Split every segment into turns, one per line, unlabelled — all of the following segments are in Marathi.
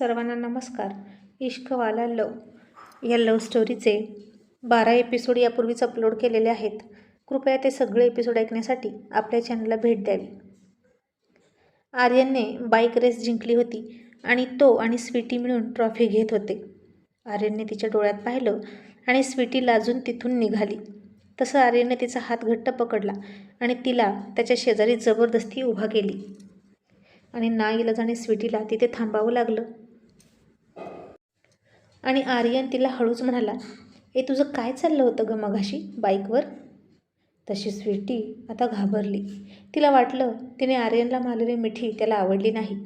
सर्वांना नमस्कार. इश्कवाला लव या लव स्टोरीचे बारा एपिसोड यापूर्वीच अपलोड केलेले आहेत. कृपया ते सगळे एपिसोड ऐकण्यासाठी आपल्या चॅनलला भेट द्यावी. आर्यनने बाईक रेस जिंकली होती आणि तो आणि स्वीटी मिळून ट्रॉफी घेत होते. आर्यनने तिच्या डोळ्यात पाहिलं आणि स्वीटी लाजून तिथून निघाली. तसं आर्यनने तिचा हात घट्ट पकडला आणि तिला त्याच्या शेजारी जबरदस्ती उभा केली. आणि नाईलाजाने स्वीटीला तिथे थांबावं लागलं. आणि आर्यन तिला हळूच म्हणाला ए तुझं काय चाललं होतं ग मघाशी बाईकवर? तशी स्वीटी आता घाबरली. तिला वाटलं तिने आर्यनला मारलेली मिठी त्याला आवडली नाही.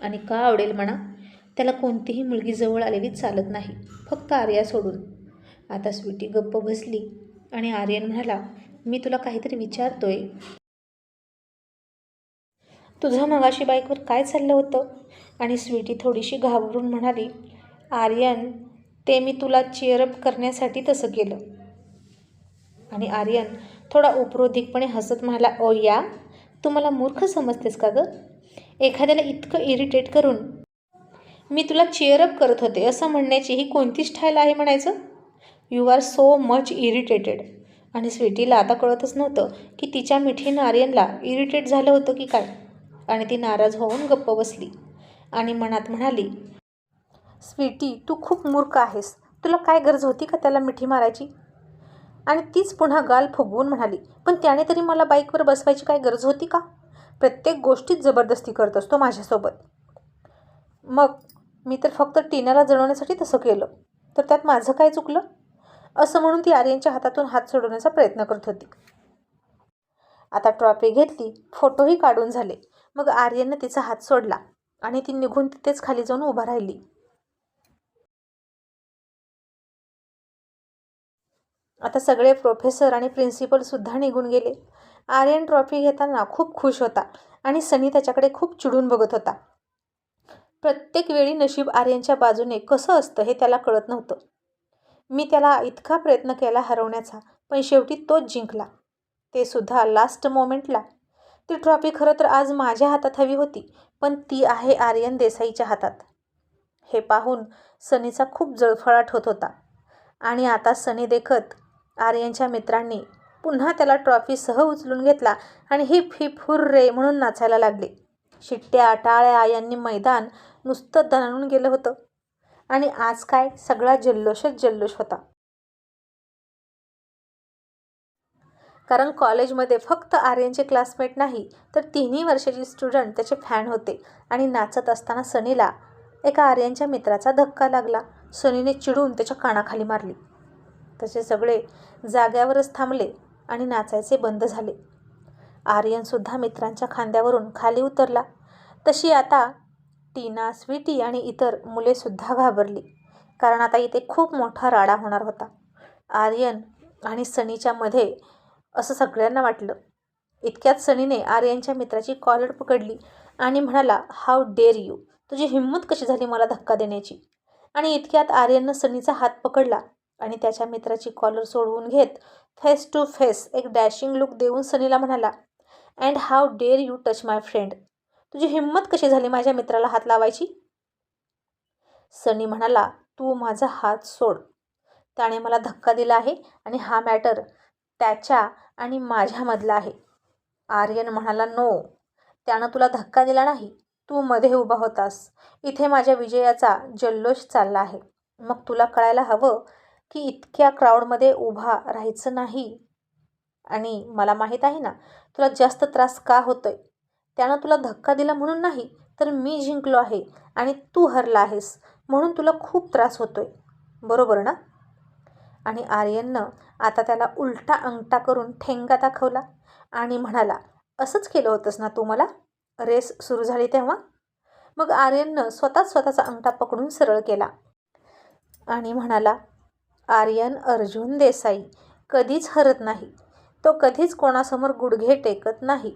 आणि का आवडेल म्हणा? त्याला कोणतीही मुलगी जवळ आलेली चालत नाही फक्त आर्या सोडून. आता स्वीटी गप्प बसली आणि आर्यन म्हणाला मी तुला काहीतरी विचारतोय. तुझं मगाशी बाईकवर काय चाललं होतं? आणि स्वीटी थोडीशी घाबरून म्हणाली आर्यन ते मी तुला चेअरअप करण्यासाठी तसं केलं. आणि आर्यन थोडा उपरोधिकपणे हसत म्हणाला ओ या तू मला मूर्ख समजतेस का गं? एखाद्याला इतकं इरिटेट करून मी तुला चेअरअप करत होते असं म्हणण्याची ही कोणती स्टाईल आहे म्हणायचं? You are so much irritated आणि स्वीटीला आता कळतच नव्हतं की तिच्या मिठीनं आर्यनला इरिटेट झालं होतं की काय. आणि ती नाराज होऊन गप्प बसली आणि मनात म्हणाली स्वीटी तू खूप मूर्ख आहेस. तुला काय गरज होती का त्याला मिठी मारायची? आणि तीच पुन्हा गाल फुगवून म्हणाली पण त्याने तरी मला बाईकवर बसवायची काय गरज होती का? प्रत्येक गोष्टीत जबरदस्ती करत असतो माझ्यासोबत. मग मी तर फक्त टीनाला जळवण्यासाठी तसं केलं. तर त्यात माझं काय चुकलं? असं म्हणून ती आर्यनच्या हातातून हात सोडवण्याचा प्रयत्न करत होती. आता ट्रॉफी घेतली फोटोही काढून झाले. मग आर्यननं तिचा हात सोडला आणि ती निघून तिथेच खाली जाऊन उभा राहिली. आता सगळे प्रोफेसर आणि प्रिन्सिपलसुद्धा निघून गेले. आर्यन ट्रॉफी घेताना खूप खुश होता आणि सनी त्याच्याकडे खूप चिडून बघत होता. प्रत्येक वेळी नशीब आर्यनच्या बाजूने कसं असतं हे त्याला कळत नव्हतं. मी त्याला इतका प्रयत्न केला हरवण्याचा पण शेवटी तोच जिंकला. ते सुद्धा लास्ट मोमेंटला ती ट्रॉफी खरं तर आज माझ्या हातात हवी होती पण ती आहे आर्यन देसाईच्या हातात. हे पाहून सनीचा खूप जळफळाट होत होता. आणि आता सनी देखत आर्यनच्या मित्रांनी पुन्हा त्याला ट्रॉफीसह उचलून घेतला आणि हिप हिप हुर्रे म्हणून नाचायला लागले. शिट्ट्या टाळ्या यांनी मैदान नुसतं दणाणून गेलं होतं. आणि आज काय? सगळा जल्लोषच जल्लोष होता. कारण कॉलेजमध्ये फक्त आर्यनचे क्लासमेट नाही तर तिन्ही वर्षाचे स्टुडंट त्याचे फॅन होते आणि नाचत असताना सनीला एका आर्यनच्या मित्राचा धक्का लागला. सनीने चिडून त्याच्या कानाखाली मारली. तसे सगळे जाग्यावरच थांबले आणि नाचायचे बंद झाले. आर्यनसुद्धा मित्रांच्या खांद्यावरून खाली उतरला. तशी आता टीना स्वीटी आणि इतर मुलेसुद्धा घाबरली कारण आता इथे खूप मोठा राडा होणार होता. आर्यन आणि सनीच्या मध्ये असं सगळ्यांना वाटलं. इतक्यात सनीने आर्यनच्या मित्राची कॉलर पकडली आणि म्हणाला हाव डेअर यू तुझी हिंमत कशी झाली मला धक्का देण्याची? आणि इतक्यात आर्यननं सनीचा हात पकडला. आणि त्याच्या मित्राची कॉलर सोडवून घेत फेस टू फेस एक डॅशिंग लुक देऊन सनीला म्हणाला and how dare you touch my friend तुझी हिंमत कशी झाली माझ्या मित्राला हात लावायची? सनी म्हणाला तू माझा हात सोड. त्याने मला धक्का दिला आहे आणि हा मॅटर त्याच्या आणि माझ्यामधला आहे. आर्यन म्हणाला नो त्यानं तुला धक्का दिला नाही. तू मध्ये उभा होतास. इथे माझ्या विजयाचा जल्लोष चालला आहे. मग तुला कळायला हवं की इतक्या क्राऊडमध्ये उभा राहायचं नाही. आणि मला माहीत आहे ना तुला जास्त त्रास का होतोय? त्यानं तुला धक्का दिला म्हणून नाही तर मी जिंकलो आहे आणि तू हरला आहेस म्हणून तुला खूप त्रास होतोय. बरोबर ना? आणि आर्यननं आता त्याला उलटा अंगठा करून ठेंगा दाखवला आणि म्हणाला असंच केलं होतंस ना तू मला? रेस सुरू झाली तेव्हा? मग आर्यननं स्वतःच स्वतःचा अंगठा पकडून सरळ केला आणि म्हणाला आर्यन अर्जुन देसाई कधीच हरत नाही. तो कधीच कोणासमोर गुडघे टेकत नाही.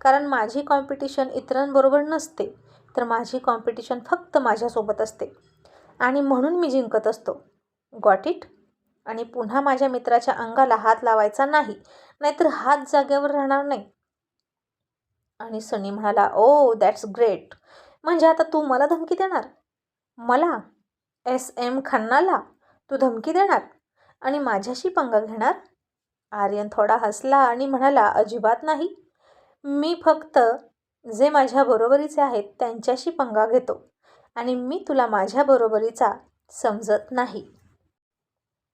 कारण माझी कॉम्पिटिशन इतरांबरोबर नसते तर माझी कॉम्पिटिशन फक्त माझ्यासोबत असते. आणि म्हणून मी जिंकत असतो. गॉट इट आणि पुन्हा माझ्या मित्राच्या अंगाला हात लावायचा नाही नाहीतर हात जाग्यावर राहणार नाही. आणि सनी म्हणाला ओ दॅट्स ग्रेट म्हणजे आता तू मला धमकी देणार? मला? S M खन्नाला? तू धमकी देणार? आणि माझ्याशी पंगा घेणार? आर्यन थोडा हसला आणि म्हणाला अजिबात नाही. मी फक्त जे माझ्या बरोबरीचे आहेत त्यांच्याशी पंगा घेतो आणि मी तुला माझ्या बरोबरीचा समजत नाही.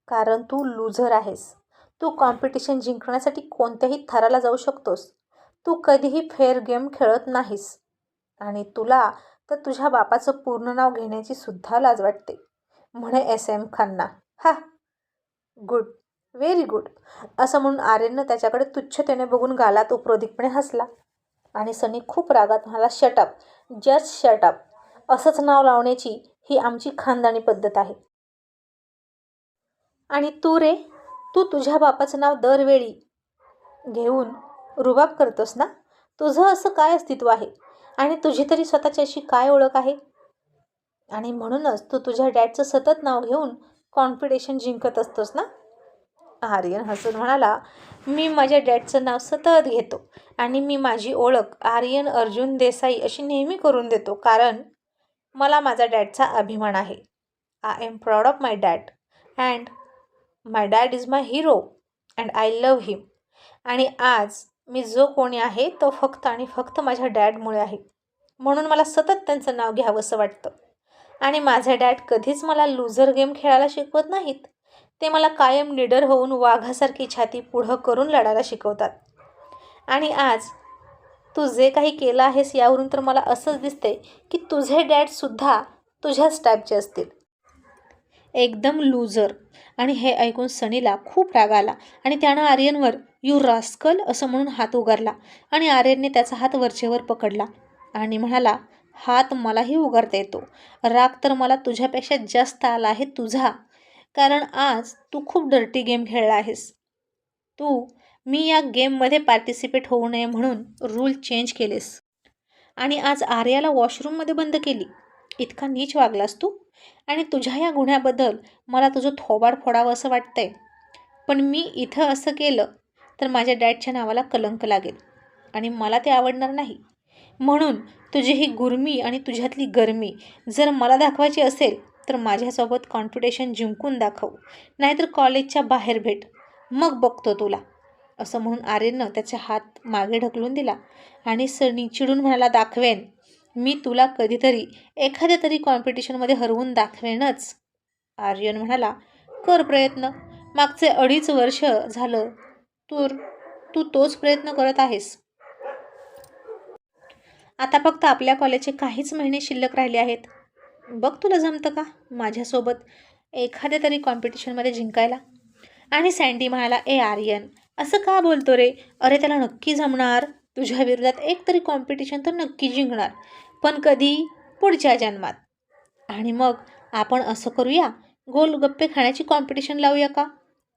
कारण तू लूझर आहेस. तू कॉम्पिटिशन जिंकण्यासाठी कोणत्याही थराला जाऊ शकतोस. तू कधीही फेअर गेम खेळत नाहीस. आणि तुला तर तुझ्या बापाचं पूर्ण नाव घेण्याची सुद्धा लाज वाटते. म्हणे एस एम खन्ना. हा. गुड व्हेरी गुड असं म्हणून आर्यननं त्याच्याकडे तुच्छतेने बघून गालात उपरोधिकपणे हसला. आणि सनी खूप रागात म्हणाला शटअप जस्ट शटअप असंच नाव लावण्याची ही आमची खानदानी पद्धत आहे. आणि तू रे? तू तुझ्या बापाचं नाव दरवेळी घेऊन रुबाब करतोस ना? तुझं असं काय अस्तित्व आहे? आणि तुझी तरी स्वतःची अशी काय ओळख आहे? आणि म्हणूनच तू तुझ्या डॅडचं सतत नाव घेऊन कॉम्पिटिशन जिंकत असतोस ना? आर्यन हसून म्हणाला मी माझ्या डॅडचं नाव सतत घेतो आणि मी माझी ओळख आर्यन अर्जुन देसाई अशी नेहमी करून देतो कारण मला माझा डॅडचा अभिमान आहे. I am proud of my dad and my dad is my hero and I love him आणि आज मी जो कोणी आहे तो फक्त आणि फक्त माझ्या डॅडमुळे आहे. म्हणून मला सतत त्यांचं नाव घ्यावंसं वाटतं. आणि माझे डॅड कधीच मला लुझर गेम खेळायला शिकवत नाहीत. ते मला कायम निडर होऊन वाघासारखी छाती पुढं करून लढायला शिकवतात. आणि आज तू जे काही केलं आहेस यावरून तर मला असंच दिसते की तुझे डॅडसुद्धा तुझ्याच टाईपचे असतील. एकदम लूजर आणि हे ऐकून सनीला खूप राग आला आणि त्यानं आर्यनवर यू रास्कल असं म्हणून हात उगारला आणि आर्यनने त्याचा हात वरचेवर पकडला आणि म्हणाला हात मलाही उघडता येतो. राग तर मला तुझ्यापेक्षा जास्त आला आहे तुझा. कारण आज तू खूप डर्टी गेम खेळला आहेस. तू मी या गेममध्ये पार्टिसिपेट होऊ नये म्हणून रूल चेंज केलेस. आणि आज आर्याला वॉशरूममध्ये बंद केली. इतका नीच वागलास तू. आणि तुझ्या या गुन्ह्याबद्दल मला तुझं थोबाड फोडावं असं वाटतंय. पण मी इथं असं केलं तर माझ्या डॅडच्या नावाला कलंक लागेल. आणि मला ते आवडणार नाही. म्हणून तुझी ही गुरमी आणि तुझ्यातली गरमी. जर मला दाखवायची असेल तर माझ्यासोबत कॉम्पिटिशन जिंकून दाखव. नाहीतर कॉलेजच्या बाहेर भेट. मग बघतो तुला. असं म्हणून आर्यननं त्याचा हात मागे ढकलून दिला आणि सनी चिडून म्हणाला दाखवेन. मी तुला कधीतरी एखाद्या तरी कॉम्पिटिशनमध्ये हरवून दाखवेनच. आर्यन म्हणाला कर प्रयत्न. मागचे अडीच वर्ष झालं. तर तू तोच प्रयत्न करत आहेस. आता फक्त आपल्या कॉलेजचे काहीच महिने शिल्लक राहिले आहेत. बघ तुला जमतं का? माझ्यासोबत एखाद्या तरी कॉम्पिटिशनमध्ये जिंकायला. आणि सँडी म्हणाला ए आर्यन असं का बोलतो रे? अरे त्याला नक्की जमणार. तुझ्या विरोधात एक तरी कॉम्पिटिशन तर नक्की जिंकणार. पण कधी? पुढच्या जन्मात. आणि मग आपण असं करूया? गोलगप्पे खाण्याची कॉम्पिटिशन लावूया का?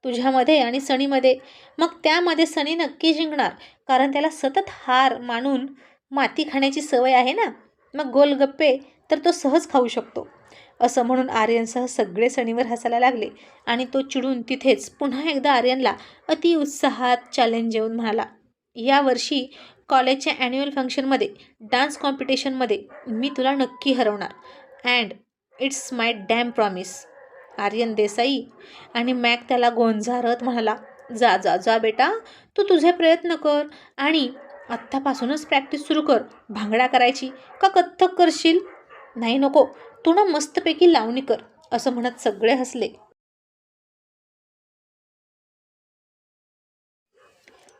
तुझ्यामध्ये आणि सणीमध्ये. मग त्यामध्ये सनी नक्की जिंकणार. कारण त्याला सतत हार मानून माती खाण्याची सवय आहे ना? मग गोलगप्पे तर तो सहज खाऊ शकतो. असं म्हणून आर्यनसह सगळे सणीवर हसायला लागले आणि तो चिडून तिथेच पुन्हा एकदा आर्यनला अति उत्साहात चॅलेंज येऊन म्हणाला यावर्षी कॉलेजच्या ॲन्युअल फंक्शनमध्ये डान्स कॉम्पिटिशनमध्ये मी तुला नक्की हरवणार. And it's my damn promise Aryan Desai आणि मॅक त्याला गोंजारत म्हणाला जा जा जा बेटा तू तुझे प्रयत्न कर आणि आत्तापासूनच प्रॅक्टिस सुरू कर. भांगडा करायची का कथ्थक करशील? नाही नको. तू ना मस्तपैकी लावणी कर. असं म्हणत सगळे हसले.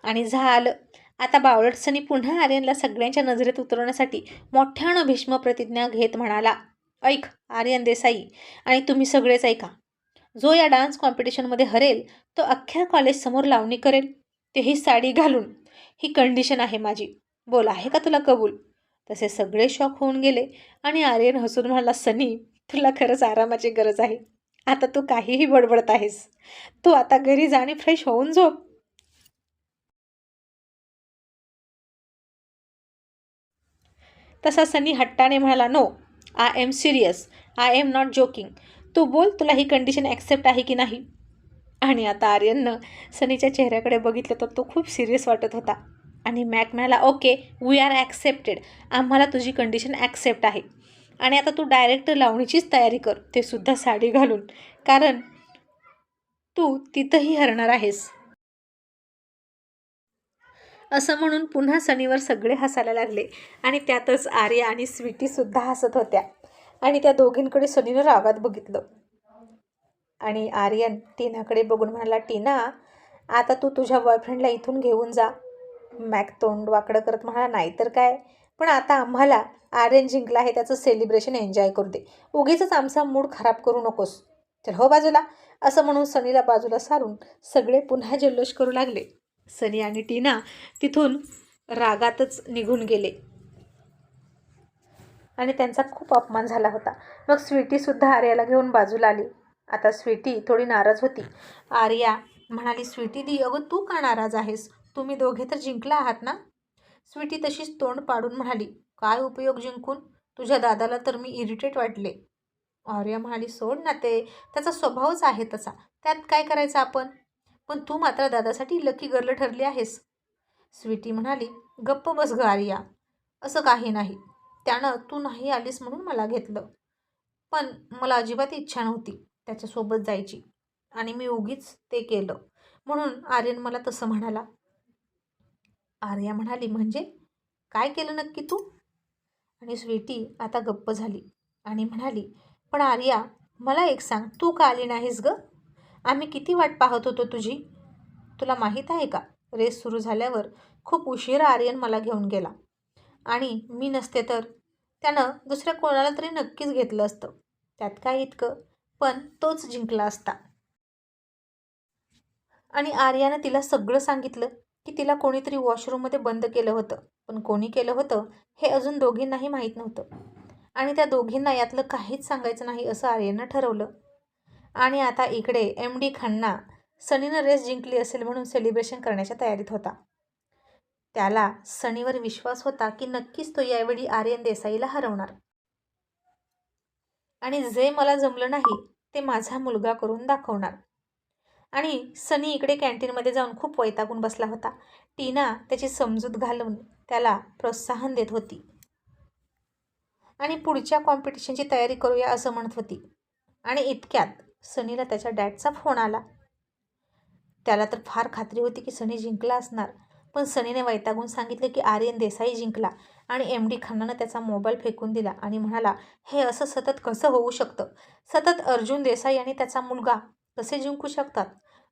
आणि झालं. आता बावळटसनी पुन्हा आर्यनला सगळ्यांच्या नजरेत उतरवण्यासाठी मोठ्यानं भीष्म प्रतिज्ञा घेत म्हणाला ऐक आर्यन देसाई आणि तुम्ही सगळेच ऐका. जो या डान्स कॉम्पिटिशनमध्ये हरेल तो अख्ख्या कॉलेजसमोर लावणी करेल. तेही साडी घालून ही कंडिशन आहे माझी. बोल आहे का तुला कबूल? तसे सगळे शॉक होऊन गेले आणि आर्यन हसून म्हणाला सनी तुला खरंच आरामाची गरज आहे. आता तू काहीही बडबडत आहेस. तू आता घरी जा आणि फ्रेश होऊन झोप. तसा सनी हट्टाने म्हणाला no I am serious I am not joking तू बोल तुला ही कंडिशन ॲक्सेप्ट आहे की नाही? आणि आता आर्यननं सनीच्या चेहऱ्याकडे बघितलं तर तो खूप सिरियस वाटत होता. आणि मॅक म्हणाला ओके वी आर ॲक्सेप्टेड आम्हाला तुझी कंडिशन ॲक्सेप्ट आहे. आणि आता तू डायरेक्ट लावणीचीच तयारी कर ते सुद्धा साडी घालून. कारण तू तिथंही हरणार आहेस. असं म्हणून पुन्हा सनीवर सगळे हसायला लागले आणि त्यातच आर्या आणि स्वीटीसुद्धा हसत होत्या. आणि त्या दोघींकडे सनीनं रागात बघितलं. आणि आर्यन टीनाकडे बघून म्हणाला टीना आता तू तुझ्या बॉयफ्रेंडला इथून घेऊन जा. मॅक तोंड वाकडं करत म्हणाला नाही तर काय? पण आता आम्हाला आर्यन जिंकला आहे त्याचं सेलिब्रेशन एन्जॉय करू दे. उगीच आमचा मूड खराब करू नकोस. तर हो बाजूला. असं म्हणून सनीला बाजूला सारून सगळे पुन्हा जल्लोष करू लागले. सनी आणि टीना तिथून रागातच निघून गेले. आणि त्यांचा खूप अपमान झाला होता. मग स्वीटीसुद्धा आर्याला घेऊन बाजूला आली. आता स्वीटी थोडी नाराज होती. आर्या म्हणाली स्वीटी दी अगं तू का नाराज आहेस? तुम्ही दोघे तर जिंकला आहात ना? स्वीटी तशीच तोंड पाडून म्हणाली काय उपयोग जिंकून? तुझ्या दादाला तर मी इरिटेट वाटले. आर्या म्हणाली सोड ना ते त्याचा स्वभावच आहे तसा. त्यात काय करायचं आपण? पण तू मात्र दादासाठी लकी गर्ल ठरली आहेस. स्वीटी म्हणाली गप्प बस ग आर्या. असं काही नाही. त्यानं तू नाही आलीस म्हणून मला घेतलं. पण मला अजिबात इच्छा नव्हती. त्याच्यासोबत जायची. आणि मी उगीच ते केलं. म्हणून आर्यन मला तसं म्हणाला आर्या म्हणाली म्हणजे काय केलं नक्की तू? आणि स्वीटी आता गप्प झाली आणि म्हणाली पण आर्या मला एक सांग तू का आली नाहीस ग? आम्ही किती वाट पाहत होतो तुझी? तुला माहीत आहे का? रेस सुरू झाल्यावर खूप उशिरा आर्यन मला घेऊन गेला. आणि मी नसते तर? त्यानं दुसऱ्या कोणाला तरी नक्कीच घेतलं असतं. त्यात काय इतकं? पण तोच जिंकला असता. आणि आर्यानं तिला सगळं सांगितलं की तिला कोणीतरी वॉशरूममध्ये बंद केलं होतं पण कोणी केलं होतं हे अजून दोघींनाही माहीत नव्हतं. आणि त्या दोघींना यातलं काहीच सांगायचं नाही असं आर्यानं ठरवलं. आणि आता इकडे एम डी खन्ना सनीनं रेस जिंकली असेल म्हणून सेलिब्रेशन करण्याच्या तयारीत होता. त्याला सनीवर विश्वास होता की नक्कीच तो यावेळी आर्यन देसाईला हरवणार. आणि जे मला जमलं नाही ते माझा मुलगा करून दाखवणार. आणि सनी इकडे कॅन्टीनमध्ये जाऊन खूप वैतागून बसला होता. टीना त्याची समजूत घालून त्याला प्रोत्साहन देत होती. आणि पुढच्या कॉम्पिटिशनची तयारी करूया असं म्हणत होती. आणि इतक्यात सनीला त्याच्या डॅडचा फोन आला. त्याला तर फार खात्री होती की सनी जिंकला असणार. पण सनीने वैतागून सांगितले की आर्यन देसाई जिंकला आणि एम डी खन्नानं त्याचा मोबाईल फेकून दिला आणि म्हणाला हे असं सतत कसं होऊ शकतं? सतत अर्जुन देसाई आणि त्याचा मुलगा कसे जिंकू शकतात?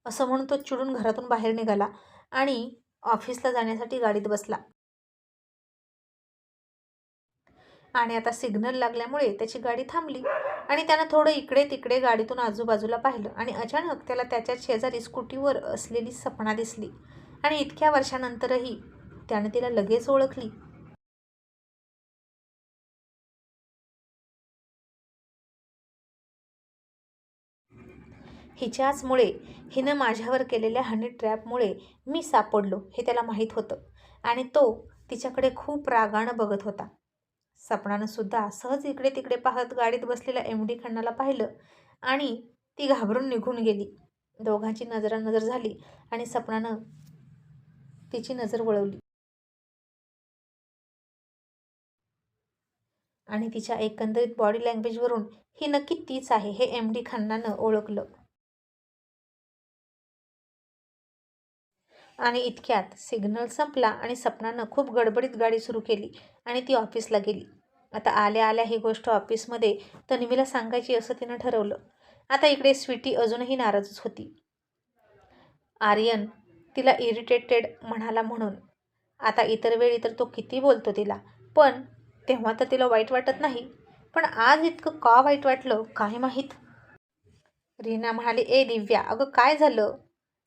असं म्हणून तो चिडून घरातून बाहेर निघाला आणि ऑफिसला जाण्यासाठी गाडीत बसला. आणि आता सिग्नल लागल्यामुळे त्याची गाडी थांबली आणि त्यानं थोडं इकडे तिकडे गाडीतून आजूबाजूला पाहिलं आणि अचानक त्याला त्याच्या शेजारी स्कूटीवर असलेली सपना दिसली. आणि इतक्या वर्षानंतरही त्यानं तिला लगेच ओळखली. हिच्याचमुळे हिनं माझ्यावर केलेल्या हनी ट्रॅपमुळे मी सापडलो हे त्याला माहीत होतं आणि तो तिच्याकडे खूप रागानं बघत होता. सपनानं सुद्धा सहज इकडे तिकडे पाहत गाडीत बसलेल्या एम डी खन्नाला पाहिलं आणि ती घाबरून निघून गेली. दोघांची नजरानजर झाली आणि सपनानं तिची नजर वळवली. आणि तिच्या एकंदरीत बॉडी लँग्वेजवरून ही नक्की तीच आहे हे एम डी खन्नानं ओळखलं. आणि इतक्यात सिग्नल संपला आणि सपनानं खूप गडबडीत गाडी सुरू केली आणि ती ऑफिसला गेली. आता आल्या आल्या ही गोष्ट ऑफिसमध्ये तन्वीला सांगायची असं तिनं ठरवलं. आता इकडे स्वीटी अजूनही नाराजच होती. आर्यन तिला इरिटेटेड म्हणाला म्हणून. आता इतर वेळी तर तो किती बोलतो तिला. पण तेव्हा तर तिला वाईट वाटत नाही. पण आज इतकं का वाईट वाटलं काय माहीत? रीना म्हणाली ए दिव्या अगं काय झालं?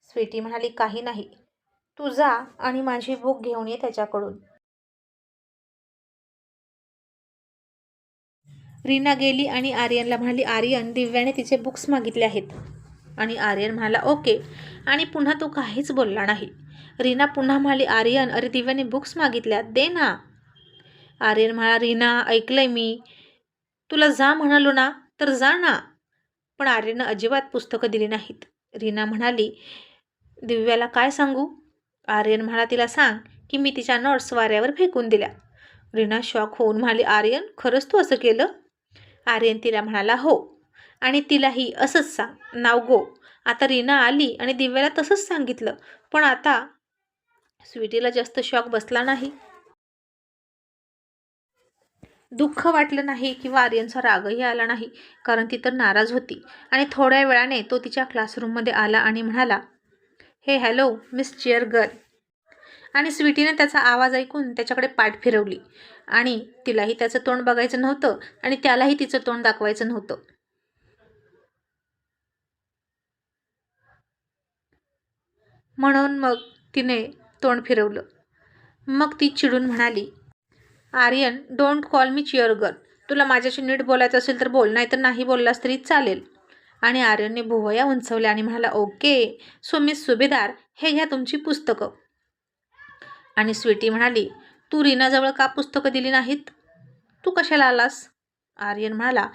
स्वीटी म्हणाली काही नाही. तू जा आणि माझी बुक घेऊन ये त्याच्याकडून. रीना गेली आणि आर्यनला म्हणाली आर्यन दिव्याने तिचे बुक्स मागितले आहेत. आणि आर्यन म्हणाला ओके. आणि पुन्हा तो काहीच बोलला नाही. रीना पुन्हा म्हणाली आर्यन अरे दिव्याने बुक्स मागितल्या दे ना. आर्यन म्हणाला रीना ऐकलंय मी. तुला जा म्हणालो ना तर जा ना. पण आर्यननं अजिबात पुस्तकं दिली नाहीत. रीना म्हणाली दिव्याला काय सांगू? आर्यन म्हणा तिला सांग की मी तिच्या नोट्स वाऱ्यावर फेकून दिल्या. रीना शॉक होऊन म्हणाली आर्यन खरंच तू असं केलं? आर्यन तिला म्हणाला हो. आणि तिलाही असंच सांग. नाव गो. आता रीना आली आणि दिव्याला तसंच सांगितलं. पण आता स्वीटीला जास्त शॉक बसला नाही. दुःख वाटलं नाही किंवा आर्यनचा रागही आला नाही कारण ती तर नाराज होती. आणि थोड्या वेळाने तो तिच्या क्लासरूममध्ये आला आणि म्हणाला हे हॅलो मिस चिअर गर्ल. आणि स्वीटीने त्याचा आवाज ऐकून त्याच्याकडे पाठ फिरवली. आणि तिलाही त्याचं तोंड बघायचं नव्हतं आणि त्यालाही तिचं तोंड दाखवायचं नव्हतं. म्हणून मग तिने तोंड फिरवलं. मग ती चिडून म्हणाली Aryan don't call me cheer girl. तुला माझ्याशी नीट बोलायचं असेल तर बोल नाही तर नाही बोललास तरी चालेल. आणि आर्यनने भुवया उंचवल्या आणि म्हणाला ओके सो मिस सुभेदार हे घ्या तुमची पुस्तकं. आणि स्वीटी म्हणाली तू रीनाजवळ का पुस्तकं दिली नाहीत? तू कशाला आलास? आर्यन म्हणाला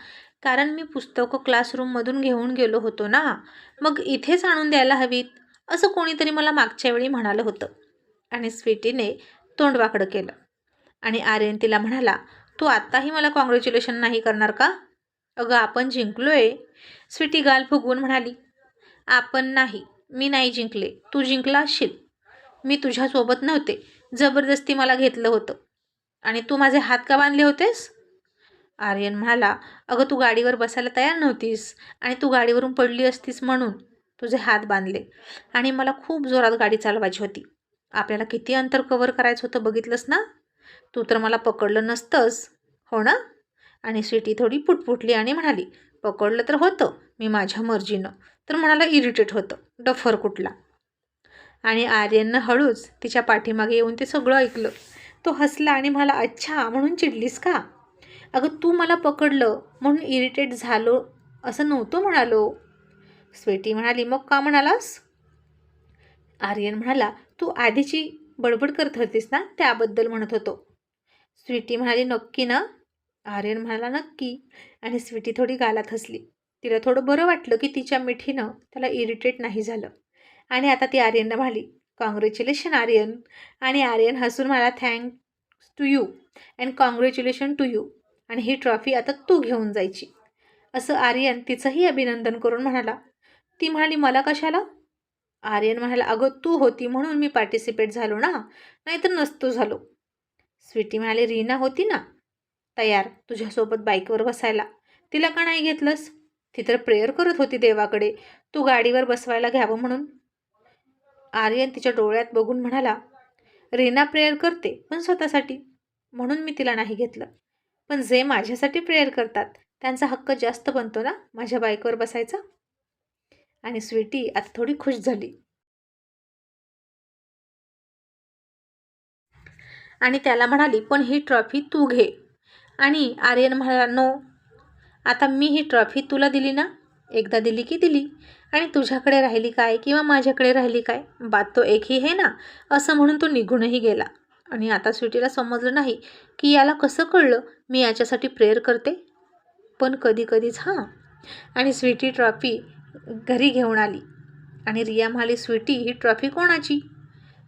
कारण मी पुस्तकं क्लासरूममधून घेऊन गेलो होतो ना मग इथेच आणून द्यायला हवीत. असं कोणीतरी मला मागच्या वेळी म्हणालं होतं. आणि स्वीटीने तोंड वाकडं केलं. आणि आर्यन तिला म्हणाला तू आत्ताही मला कॉंग्रॅच्युलेशन नाही करणार का? अगं आपण जिंकलोय. स्वीटी गाल फुगवून म्हणाली आपण नाही मी नाही जिंकले. तू जिंकला असशील. मी तुझ्यासोबत नव्हते. जबरदस्ती मला घेतलं होतं. आणि तू माझे हात का बांधले होतेस? आर्यन म्हणाला अगं तू गाडीवर बसायला तयार नव्हतीस आणि तू गाडीवरून पडली असतीस म्हणून. तुझे हात बांधले आणि मला खूप जोरात गाडी चालवायची होती. आपल्याला किती अंतर कवर करायचं होतं बघितलंस ना? तू तर मला पकडलं नसतंच हो ना? आणि स्वीटी थोडी पुटपुटली आणि म्हणाली पकडलं तर होतं मी माझ्या मर्जीनं. तर म्हणाला इरिटेट होतं डफर कुठला. आणि आर्यननं हळूच तिच्या पाठीमागे येऊन ते सगळं ऐकलं. तो हसला आणि म्हणाला अच्छा म्हणून चिडलीस का? अगं तू मला पकडलं म्हणून इरिटेट झालो असं नव्हतं म्हणालो. स्वीटी म्हणाली मग का म्हणालास? आर्यन म्हणाला तू आधीची बडबड करत होतीस ना त्याबद्दल म्हणत होतो. स्वीटी म्हणाली नक्की ना. आर्यन म्हणाला नक्की. आणि स्वीटी थोडी गालात हसली. तिला थोडं बरं वाटलं की तिच्या मिठीनं त्याला इरिटेट नाही झालं. आणि आता ती आर्यनला म्हणाली कॉंग्रॅच्युलेशन आर्यन. आणि आर्यन हसून मला thanks to you and congratulation to you आणि ही ट्रॉफी आता तू घेऊन जायची. असं आर्यन तिचंही अभिनंदन करून म्हणाला ती म्हणाली मला कशाला? आर्यन म्हणाला अगं तू होती म्हणून मी पार्टिसिपेट झालो ना नाहीतर नसतो झालो. स्वीटी म्हणाली रीना होती ना तयार तुझ्यासोबत बाईकवर बसायला. तिला का नाही घेतलंस? ती तर प्रेयर करत होती देवाकडे. तू गाडीवर बसवायला घ्यावं म्हणून. आर्यन तिच्या डोळ्यात बघून म्हणाला रीना प्रेयर करते पण स्वतःसाठी. म्हणून मी तिला नाही घेतलं. पण जे माझ्यासाठी प्रेयर करतात त्यांचा हक्क जास्त बनतो ना माझ्या बाईकवर बसायचा? आणि स्वीटी आता थोडी खुश झाली. आणि त्याला म्हणाली पण ही ट्रॉफी तू घे. आणि आर्यन म्हणाला नो आता मी ही ट्रॉफी तुला दिली ना? एकदा दिली की दिली? आणि तुझ्याकडे राहिली काय किंवा माझ्याकडे राहिली काय? बात तो एकही आहे ना? असं म्हणून तो निघूनही गेला. आणि आता स्वीटीला समजलं नाही की याला कसं कळलं मी याच्यासाठी प्रेयर करते? पण कधी कधीच हां. आणि स्वीटी ट्रॉफी घरी घेऊन आली. आणि रिया म्हणाली स्वीटी ही ट्रॉफी कोणाची?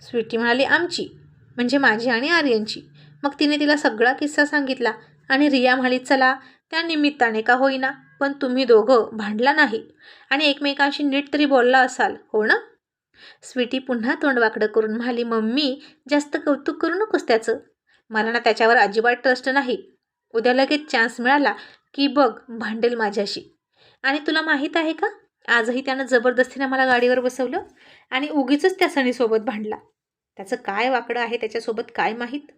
स्वीटी म्हणाली आमची म्हणजे माझी आणि आर्यनची. मग तिने तिला सगळा किस्सा सांगितला आणि रिया म्हणाली चला त्या निमित्ताने का होईना पण तुम्ही दोघं भांडला नाही आणि एकमेकांशी नीट तरी बोलला असाल हो ना? स्वीटी पुन्हा तोंडवाकडं करून म्हणाली मम्मी जास्त कौतुक करू नकोस त्याचं. मला ना त्याच्यावर अजिबात ट्रस्ट नाही. उद्या लगेच चान्स मिळाला की बघ भांडेल माझ्याशी. आणि तुला माहीत आहे का आजही त्यानं जबरदस्तीनं मला गाडीवर बसवलं आणि उगीच त्या सणीसोबत भांडला. त्याचं काय वाकडं आहे त्याच्यासोबत काय माहीत?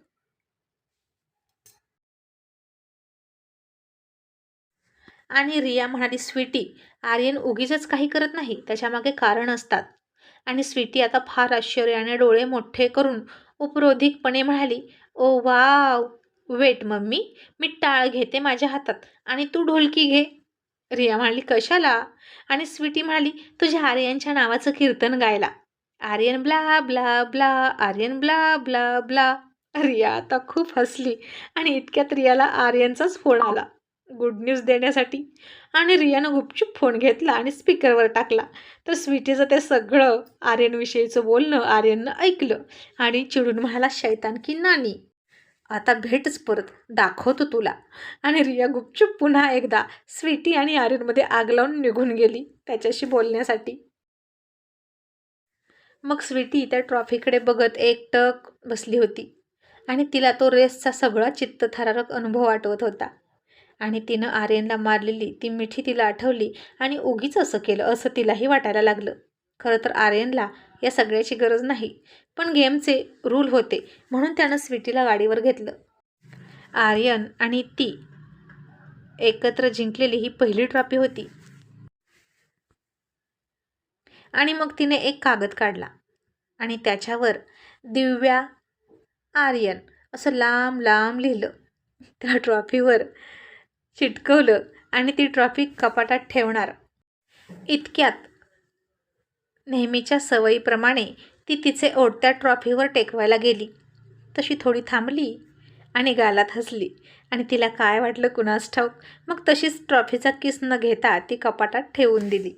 आणि रिया म्हणाली स्वीटी आर्यन उगीच काही करत नाही त्याच्यामागे कारण असतात. आणि स्वीटी आता फार आश्चर्याने डोळे मोठे करून उपरोधिकपणे म्हणाली ओ वाव वेट मम्मी मी टाळ घेते माझ्या हातात आणि तू ढोलकी घे. रिया म्हणाली कशाला? आणि स्वीटी म्हणाली तुझ्या आर्यनच्या नावाचं कीर्तन गायला. Aryan blah blah blah Aryan blah blah blah. Riya आता खूप हसली आणि इतक्यात रियाला आर्यनचाच फोन आला गुड न्यूज देण्यासाठी. आणि रियानं गुपचूप फोन घेतला आणि स्पीकरवर टाकला. तर स्वीटीचं ते सगळं आर्यनविषयीचं बोलणं आर्यननं ऐकलं आणि चिडून म्हणाला शैतान की नानी? आता भेटच परत दाखवतो तुला. आणि रिया गुपचूप पुन्हा एकदा स्वीटी आणि आर्यनमध्ये आग लावून निघून गेली त्याच्याशी बोलण्यासाठी. मग स्वीटी त्या ट्रॉफीकडे बघत एकटक बसली होती आणि तिला तो रेसचा सगळा चित्तथरारक अनुभव आठवत होता. आणि तिनं आर्यनला मारलेली ती मिठी तिला आठवली आणि उगीच असं केलं असं तिलाही वाटायला लागलं. खरं तर आर्यनला या सगळ्याची गरज नाही. पण गेमचे रूल होते म्हणून त्यानं स्वीटीला गाडीवर घेतलं. आर्यन आणि ती एकत्र जिंकलेली ही पहिली ट्रॉफी होती. आणि मग तिने एक कागद काढला आणि त्याच्यावर दिव्या आर्यन असं लांब लांब लिहिलं. त्या ट्रॉफीवर चिटकवलं आणि ती ट्रॉफी कपाटात ठेवणार. इतक्यात नेहमीच्या सवयीप्रमाणे ती तिचे ओढत्या ट्रॉफीवर टेकवायला गेली. तशी थोडी थांबली आणि गालात हसली. आणि तिला काय वाटलं कुणास ठाऊक? मग तशीच ट्रॉफीचा किस न घेता ती कपाटात ठेवून दिली.